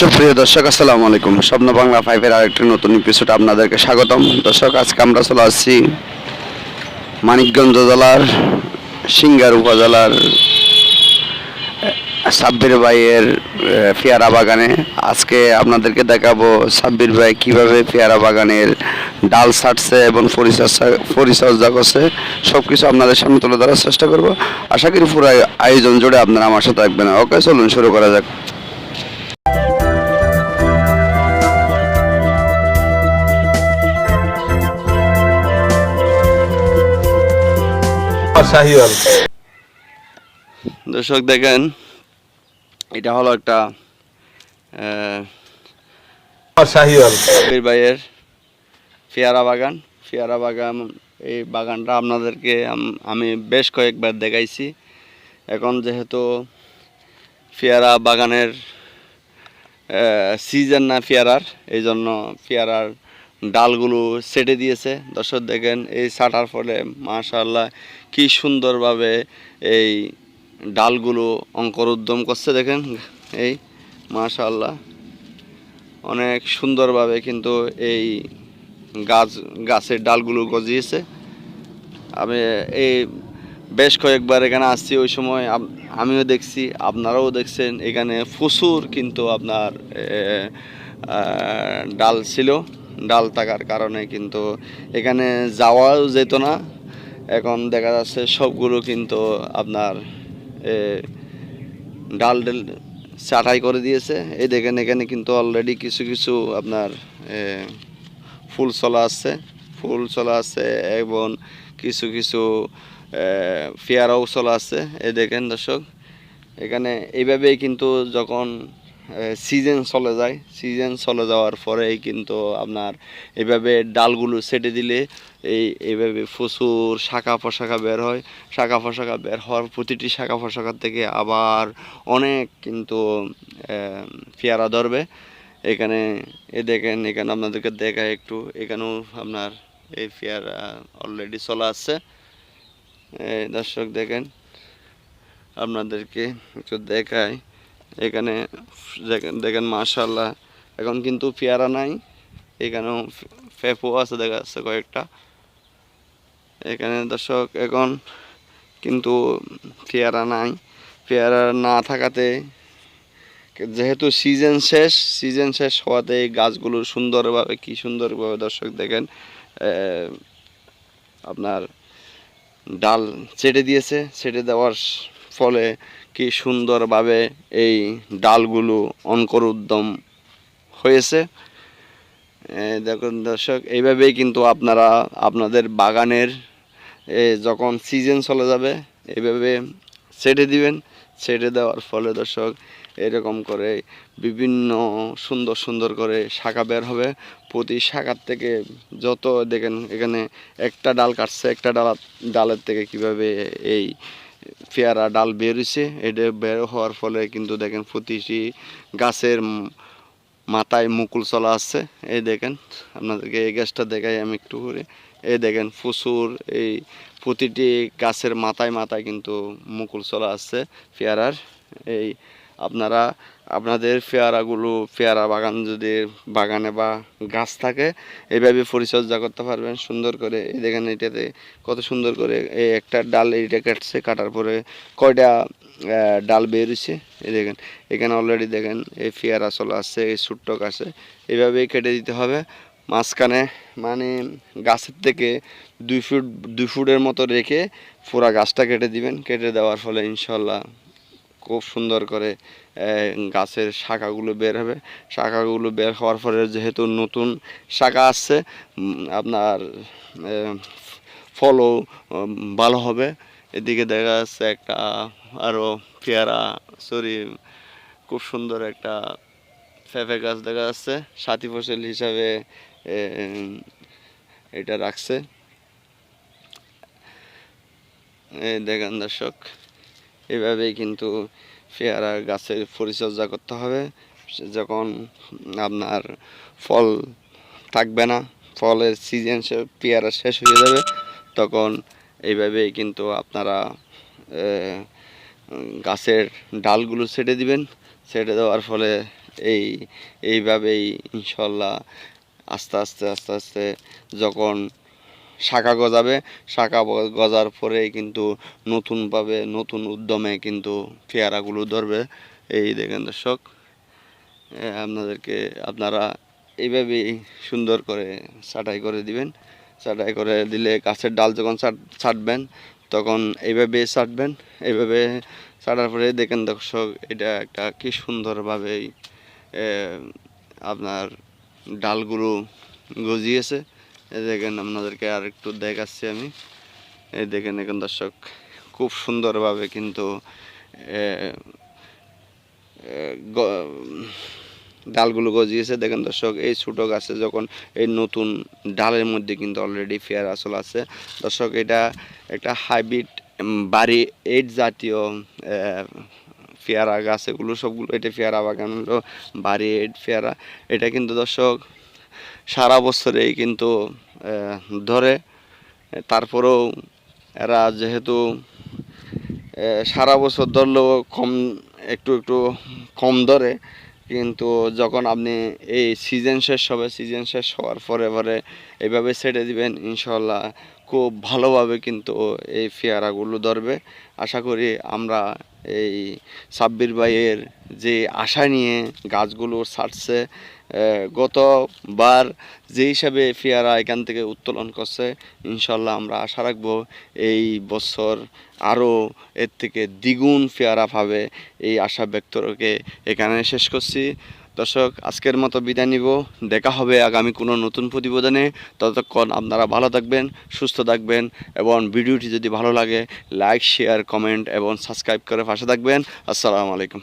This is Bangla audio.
সুপ্রিয় দর্শক, আসসালামু আলাইকুম। স্বপ্ন বাংলা ফাইভের আরেকটি নতুন এপিসোড আপনাদেরকে স্বাগতম। দর্শক, আজকে আমরা চলে আসছি মানিকগঞ্জ জেলার সিঙ্গার উপজেলার সাব্বির ভাইয়ের পেয়ারা বাগানে। আজকে আপনাদেরকে দেখাবো সাব্বির ভাই কীভাবে পেয়ারা বাগানের ডাল ছাড়ছে এবং পরিচর্যা পরিচর্যা করছে। সব কিছু আপনাদের সামনে তুলে ধরার চেষ্টা করব। আশা করি পুরো আয়োজন জুড়ে আপনারা আমার সাথে থাকবেন। ওকে, চলুন শুরু করা যাক। শাহিওয়াল। দর্শক দেখেন এটা হলো একটা শাহিওয়াল। ভাইয়ের পেয়ারা বাগান। পেয়ারা বাগান এই বাগানটা আপনাদেরকে আমি বেশ কয়েকবার দেখাইছি। এখন যেহেতু পেয়ারা বাগানের সিজন না পেয়ারার এই জন্য পেয়ারার ডালগুলো সেটে দিয়েছে। দর্শক দেখেন, এই ছাটার ফলে মাশাল্লাহ কি সুন্দরভাবে এই ডালগুলো অঙ্কর উদ্যম করছে দেখেন। এই মাশাল্লাহ অনেক সুন্দরভাবে কিন্তু এই গাছ, গাছের ডালগুলো গজিয়েছে। আমি এই বেশ কয়েকবার এখানে আসছি ওই সময় আমিও দেখছি, আপনারাও দেখছেন, এখানে প্রচুর কিন্তু আপনার ডাল ছিল। ডাল থাকার কারণে কিন্তু এখানে যাওয়াও যেত না। এখন দেখা যাচ্ছে সবগুলো কিন্তু আপনার ডাল ডাল ছাঁটাই করে দিয়েছে। এই দেখেন এখানে কিন্তু অলরেডি কিছু কিছু আপনার ফুল চলা আছে। ফুল চলা আছে এবং কিছু কিছু এ, পেয়ারাও চলা আছে। এই দেখেন দর্শক এখানে এইভাবেই কিন্তু যখন সিজন চলে যায়। সিজন চলে যাওয়ার পরেই কিন্তু আপনার এইভাবে ডালগুলো সেটে দিলে এই, এইভাবে প্রচুর শাখা পোশাখা বের হয়। শাখা পোশাখা বের হওয়ার প্রতিটি শাখা পোশাখা থেকে আবার অনেক কিন্তু পেয়ারা ধরবে। এখানে, এ দেখেন, এখানে আপনাদেরকে দেখায় একটু। এখানেও আপনার এই পেয়ারা অলরেডি চলে আসছে। দর্শক দেখেন, আপনাদেরকে একটু দেখাই। এখানে দেখেন মাশাল্লাহ এখন কিন্তু পেয়ারা নাই, এখানেও ফেফো আছে, দেখা যাচ্ছে কয়েকটা। এখানে দর্শক, এখন কিন্তু পেয়ারা নাই। পেয়ারা না থাকাতে যেহেতু সিজন শেষ সিজন শেষ হওয়াতে এই গাছগুলো সুন্দরভাবে, কি সুন্দরভাবে দর্শক দেখেন আপনার ডাল ছেটে দিয়েছে ছেটে দেওয়ার ফলে কি সুন্দরভাবে এই ডালগুলো অঙ্কর উদ্যম হয়েছে। দেখুন দর্শক, এইভাবেই কিন্তু আপনারা আপনাদের বাগানের যখন সিজন চলে যাবে, এইভাবে ছেটে দিবেন। ছেটে দেওয়ার ফলে দর্শক, এরকম করে বিভিন্ন সুন্দর সুন্দর করে শাখা বের হবে। প্রতি শাখার থেকে যত দেখেন, এখানে একটা ডাল কাটছে, একটা ডাল, ডালের থেকে কীভাবে এই পেয়ারা, ডাল বেরোছে এটা বের হওয়ার ফলে কিন্তু দেখেন প্রতিটি গাছের মাথায় মুকুল চলা আসছে। এই দেখেন, আপনাদেরকে এই গাছটা দেখাই আমি একটু করে এই দেখেন প্রচুর এই প্রতিটি গাছের মাথায় মাথায় কিন্তু মুকুল চলা আসছে পেয়ারার। এই আপনারা, আপনাদের পেয়ারাগুলো, পেয়ারা বাগান যদি বাগানে বা গাছ থাকে, এইভাবে পরিচর্যা করতে পারবেন, সুন্দর করে। এই দেখেন এটাতে কত সুন্দর করে এই একটা ডাল এইটা কাটছে, কাটার পরে কয়টা ডাল বেরিয়েছে এই দেখেন। এখানে অলরেডি দেখেন এই পেয়ারা চলে আসছে, এই ছোট্ট গাছে। এইভাবেই কেটে দিতে হবে। মাঝখানে মানে গাছের থেকে দুই ফুট, দুই ফুটের মতো রেখে পুরা গাছটা কেটে দিবেন। কেটে দেওয়ার ফলে ইনশাল্লাহ খুব সুন্দর করে গাছের শাখাগুলো বের হবে। শাখাগুলো বের হওয়ার পরে যেহেতু নতুন শাখা আসছে আপনার ফলও ভালো হবে। এদিকে দেখা যাচ্ছে একটা আরও পেয়ারা, সরি, খুব সুন্দর একটা ফেফে গাছ দেখা যাচ্ছে। সাথী ফসল হিসাবে এটা রাখছে। দেখেন দর্শক। এভাবেই কিন্তু পেয়ারা গাছের পরিচর্যা করতে হবে। যখন আপনার ফল থাকবে না, ফলের সিজন পেয়ারা শেষ হয়ে যাবে, তখন এইভাবেই কিন্তু আপনারা গাছের ডালগুলো ছেটে দিবেন। ছেটে দেওয়ার ফলে এই, এইভাবেই ইনশাল্লাহ আস্তে আস্তে আস্তে আস্তে যখন শাখা গজাবে। শাখা গজার পরেই কিন্তু নতুনভাবে নতুন উদ্যমে কিন্তু পেয়ারাগুলো ধরবে। এই দেখেন দর্শক আপনাদেরকে আপনারা এইভাবেই সুন্দর করে ছাঁটাই করে দিবেন। ছাঁটাই করে দিলে গাছের ডাল যখন ছাট- ছাঁটবেন, তখন এইভাবে ছাঁটবেন, এইভাবে ছাটার পরে দেখেন দর্শক, এটা একটা কি সুন্দরভাবেই আপনার ডালগুলো গজিয়েছে। এই দেখেন আপনাদেরকে আর একটু দেখাচ্ছি আমি। এই দেখেন এখন দর্শক, খুব সুন্দরভাবে কিন্তু ডালগুলো গজিয়েছে। দেখেন দর্শক, এই ছোটো গাছে যখন এই নতুন ডালের মধ্যে কিন্তু অলরেডি ফেয়ার আসল আছে। দর্শক, এটা একটা হাইব্রিড বাড়ি এইট জাতীয় পেয়ারা গাছ। এগুলো সবগুলো, এটা পেয়ারা বাগান হলো বাড়ি এইট পেয়ারা এটা কিন্তু দর্শক সারা বছরেই কিন্তু ধরে। তারপরেও এরা যেহেতু সারা বছর ধরলেও কম, একটু একটু কম ধরে। কিন্তু যখন আপনি এই সিজন শেষ হবে সিজন শেষ হওয়ার পরে পরে এইভাবে ছেড়ে দিবেন ইনশাল্লাহ খুব ভালোভাবে কিন্তু এই পেয়ারাগুলো ধরবে। আশা করি আমরা এই সাব্বির ভাইয়ের যে আশা নিয়ে গাছগুলো ছাড়ছে গতবার যে হিসাবে পেয়ারা এখান থেকে উত্তোলন করছে ইনশাল্লাহ আমরা আশা রাখব এই বছর আরও এর থেকে দ্বিগুণ পেয়ারা পাবে এই আশা ব্যক্ত রেখে এখানে শেষ করছি। দর্শক, আজকের মতো বিদায় নিব। দেখা হবে আগামী কোনো নতুন প্রতিবেদনে। ততক্ষণ আপনারা ভালো থাকবেন, সুস্থ থাকবেন এবং ভিডিওটি যদি ভালো লাগে, লাইক, শেয়ার, কমেন্ট এবং সাবস্ক্রাইব করে পাশে থাকবেন। আসসালামু আলাইকুম।